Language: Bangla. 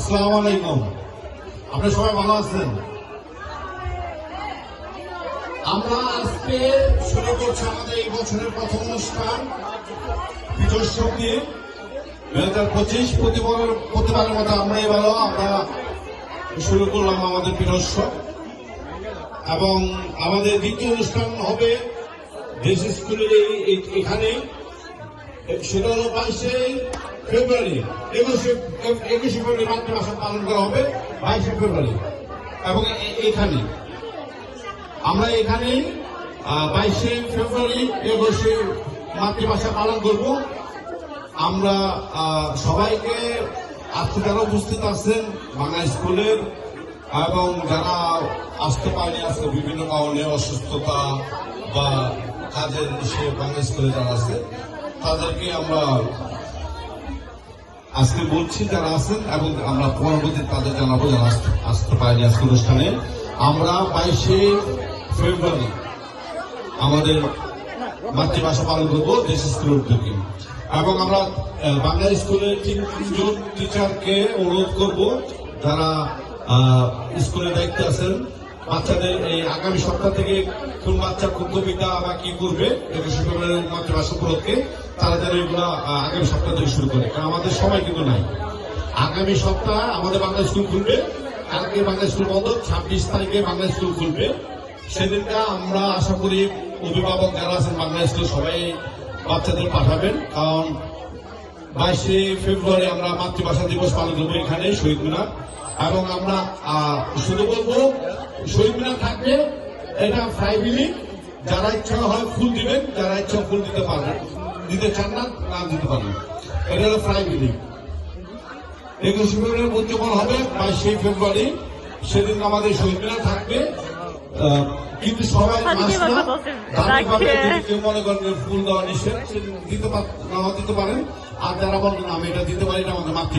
আসসালামু আলাইকুম। আপনারা সবাই ভালো আছেন? আমরা আজকে শুরু করছি আমাদের এই বছরের প্রথম অনুষ্ঠান। বিজয় শক্তি। দুই হাজার পঁচিশ প্রতিবার প্রতিবারের মতো আমরা এবারও আমরা শুরু করলাম আমাদের বীরোৎসব এবং আমাদের দ্বিতীয় অনুষ্ঠান হবে দেশ স্কুলের এখানেই সেটা হলো বাইশে ফেব্রুয়ারি একুশে একুশে ফেব্রুয়ারি মাতৃভাষা পালন করা হবে, বাইশে ফেব্রুয়ারি। এবং এখানে। আমরা এখানে বাইশে ফেব্রুয়ারি একুশে মাতৃভাষা পালন করব। আমরা সবাইকে আজকে যারা উপস্থিত আছেন, বাংলা স্কুলের এবং যারা আসতে পারেনি আজকে বিভিন্ন কারণে অসুস্থতা বা কাজের সে বাংলা স্কুলে যারা আছে, তাদেরকে আমরা আজকে বলছি যারা আছেন এবং আমরা পরবর্তী তাদের জানাব যারা আসতে- পারেনি আজকে অনুষ্ঠানে, আমরা বাইশে ফেব্রুয়ারি আমাদের মাতৃভাষা পালন করব দেশ স্কুলের উদ্যোগে। এবং আমরা বাংলা স্কুলের তিন তিনজন টিচারকে অনুরোধ করব যারা স্কুলের দায়িত্বে আছেন বাচ্চাদের এই আগামী সপ্তাহ থেকে কোন বাচ্চা কোন কবিতা বা কি করবে একুশে তারা যেন এগুলো আগামী সপ্তাহ থেকে শুরু করে। কারণ আমাদের সময় কিন্তু নাই। আগামী সপ্তাহে আমাদের বাংলা স্কুল খুলবে। কালকে বাংলা স্কুল বন্ধ, ছাব্বিশ তারিখে বাংলা স্কুল খুলবে। সেদিনটা আমরা আশা করি অভিভাবক যারা আছেন বাংলা স্কুল সবাই বাচ্চাদের পাঠাবেন। কারণ বাইশে ফেব্রুয়ারি আমরা মাতৃভাষা দিবস পালন করব এখানে, শহীদ মিনার। এবং আমরা শুধু বলব মিনার থাকবে এটা ফ্রাইবিলি যারা ইচ্ছা হয় ফুল দিবেন যারা ইচ্ছা ফুল দিতে পারবেন। দিতে চান না না দিতে পারবেন। এটা হলো ফ্রাইবিলি একুশে ফেব্রুয়ারি উদযাপন হবে বাইশে ফেব্রুয়ারি। সেদিন আমাদের শহীদ মিনার থাকবে কিন্তু সবাই যদি কেউ মনে করেন ফুল দেওয়া নিষেধ সেদিন দিতে পার- দিতে পারেন। আর যারা বলবেন আমি এটা দিতে পারি না আমাদের মাতৃ